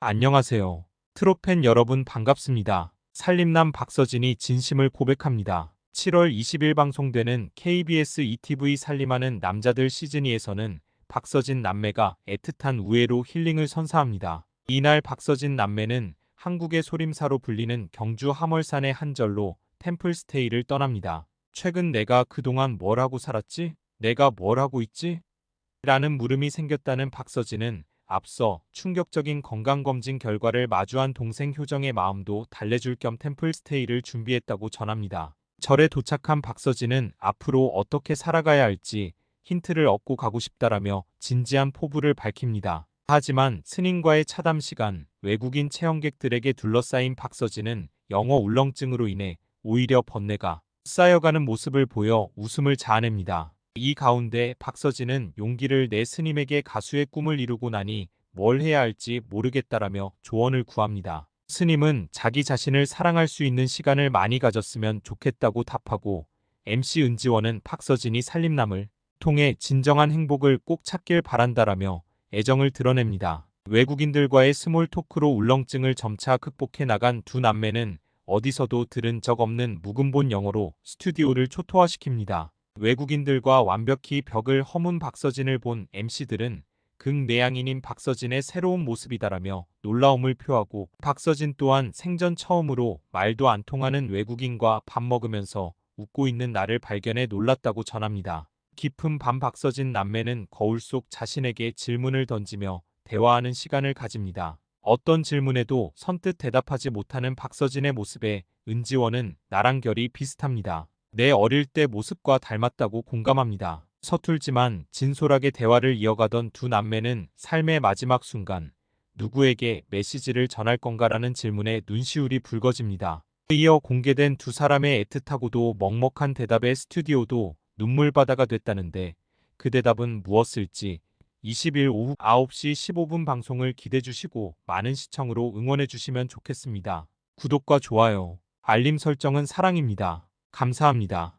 안녕하세요. 트로팬 여러분 반갑습니다. 살림남 박서진이 진심을 고백합니다. 7월 20일 방송되는 KBS ETV 살림하는 남자들 시즌2에서는 박서진 남매가 애틋한 우애로 힐링을 선사합니다. 이날 박서진 남매는 한국의 소림사로 불리는 경주 함월산의 한 절로 템플스테이를 떠납니다. 최근 내가 그동안 뭘 하고 살았지? 내가 뭘 하고 있지? 라는 물음이 생겼다는 박서진은 앞서 충격적인 건강검진 결과를 마주한 동생 효정의 마음도 달래줄 겸 템플스테이를 준비했다고 전합니다. 절에 도착한 박서진은 앞으로 어떻게 살아가야 할지 힌트를 얻고 가고 싶다라며 진지한 포부를 밝힙니다. 하지만 스님과의 차담 시간, 외국인 체험객들에게 둘러싸인 박서진은 영어 울렁증으로 인해 오히려 번뇌가 쌓여가는 모습을 보여 웃음을 자아냅니다. 이 가운데 박서진은 용기를 내 스님에게 가수의 꿈을 이루고 나니 뭘 해야 할지 모르겠다라며 조언을 구합니다. 스님은 자기 자신을 사랑할 수 있는 시간을 많이 가졌으면 좋겠다고 답하고 MC 은지원은 박서진이 살림남을 통해 진정한 행복을 꼭 찾길 바란다라며 애정을 드러냅니다. 외국인들과의 스몰 토크로 울렁증을 점차 극복해 나간 두 남매는 어디서도 들은 적 없는 묵은본 영어로 스튜디오를 초토화시킵니다. 외국인들과 완벽히 벽을 허문 박서진을 본 MC들은 극내향인인 박서진의 새로운 모습이다라며 놀라움을 표하고 박서진 또한 생전 처음으로 말도 안 통하는 외국인과 밥 먹으면서 웃고 있는 나를 발견해 놀랐다고 전합니다. 깊은 밤 박서진 남매는 거울 속 자신에게 질문을 던지며 대화하는 시간을 가집니다. 어떤 질문에도 선뜻 대답하지 못하는 박서진의 모습에 은지원은 나랑 결이 비슷합니다. 내 어릴 때 모습과 닮았다고 공감합니다. 서툴지만 진솔하게 대화를 이어가던 두 남매는 삶의 마지막 순간 누구에게 메시지를 전할 건가라는 질문에 눈시울이 붉어집니다. 이어 공개된 두 사람의 애틋하고도 먹먹한 대답에 스튜디오도 눈물바다가 됐다는데 그 대답은 무엇일지 20일 오후 9시 15분 방송을 기대해 주시고 많은 시청으로 응원해 주시면 좋겠습니다. 구독과 좋아요, 알림 설정은 사랑입니다. 감사합니다.